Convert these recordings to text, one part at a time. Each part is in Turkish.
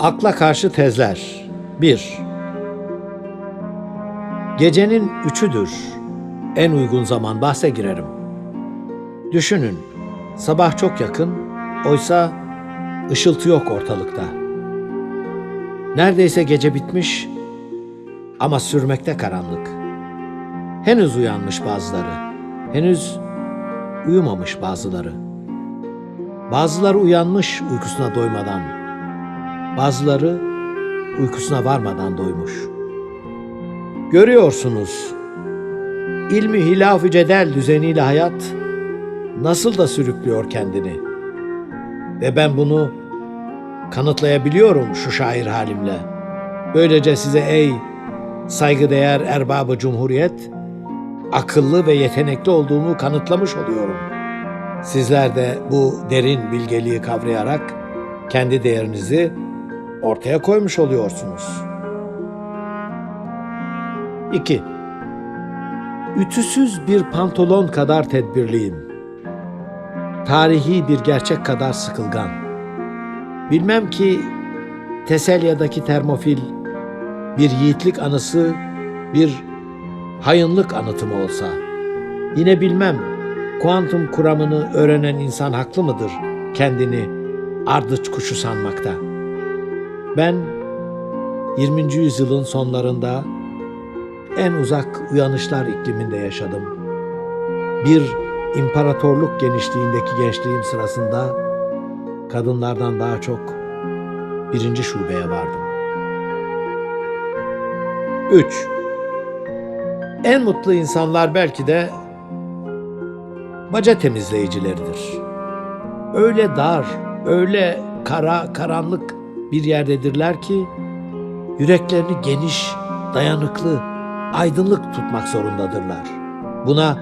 Akla karşı tezler 1. Gecenin üçüdür. En uygun zaman bahse girerim. Düşünün, sabah çok yakın, oysa ışıltı yok ortalıkta. Neredeyse gece bitmiş ama sürmekte karanlık. Henüz uyanmış bazıları, henüz uyumamış bazıları. Bazıları uyanmış uykusuna doymadan, bazıları uykusuna varmadan doymuş. Görüyorsunuz, ilmi hilaf-ı cedel düzeniyle hayat nasıl da sürüklüyor kendini. Ve ben bunu kanıtlayabiliyorum şu şair halimle. Böylece size ey saygıdeğer erbabı cumhuriyet, akıllı ve yetenekli olduğumu kanıtlamış oluyorum. Sizler de bu derin bilgeliği kavrayarak kendi değerinizi ortaya koymuş oluyorsunuz. 2. Ütüsüz bir pantolon kadar tedbirliyim. Tarihi bir gerçek kadar sıkılgan. Bilmem ki Teselya'daki termofil bir yiğitlik anısı, bir hayınlık anıtı mı olsa. Yine bilmem kuantum kuramını öğrenen insan haklı mıdır kendini ardıç kuşu sanmakta? Ben 20. yüzyılın sonlarında en uzak uyanışlar ikliminde yaşadım. Bir imparatorluk genişliğindeki gençliğim sırasında kadınlardan daha çok birinci şubeye vardım. 3. En mutlu insanlar belki de baca temizleyicileridir. Öyle dar, öyle kara, karanlık bir yerdedirler ki yüreklerini geniş, dayanıklı, aydınlık tutmak zorundadırlar. Buna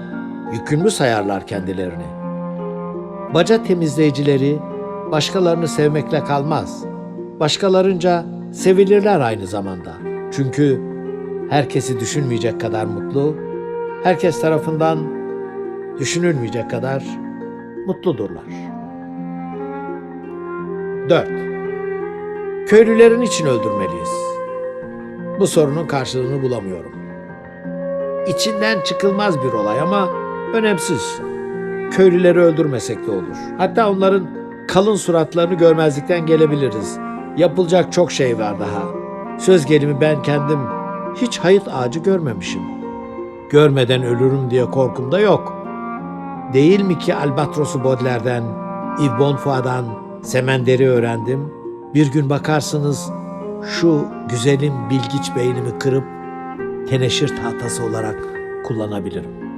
yükümlü sayarlar kendilerini. Baca temizleyicileri başkalarını sevmekle kalmaz. Başkalarınca sevilirler aynı zamanda. Çünkü herkesi düşünmeyecek kadar mutlu, herkes tarafından düşünülmeyecek kadar mutludurlar. 4. Köylülerin için öldürmeliyiz. Bu sorunun karşılığını bulamıyorum. İçinden çıkılmaz bir olay ama önemsiz. Köylüleri öldürmesek de olur. Hatta onların kalın suratlarını görmezlikten gelebiliriz. Yapılacak çok şey var daha. Söz gelimi ben kendim hiç hayıt ağacı görmemişim. Görmeden ölürüm diye korkum da yok. Değil mi ki Albatros'u Bodler'den, Yves Bonfoy'dan, Semender'i öğrendim. Bir gün bakarsınız şu güzelim bilgiç beynimi kırıp teneşir tahtası olarak kullanabilirim.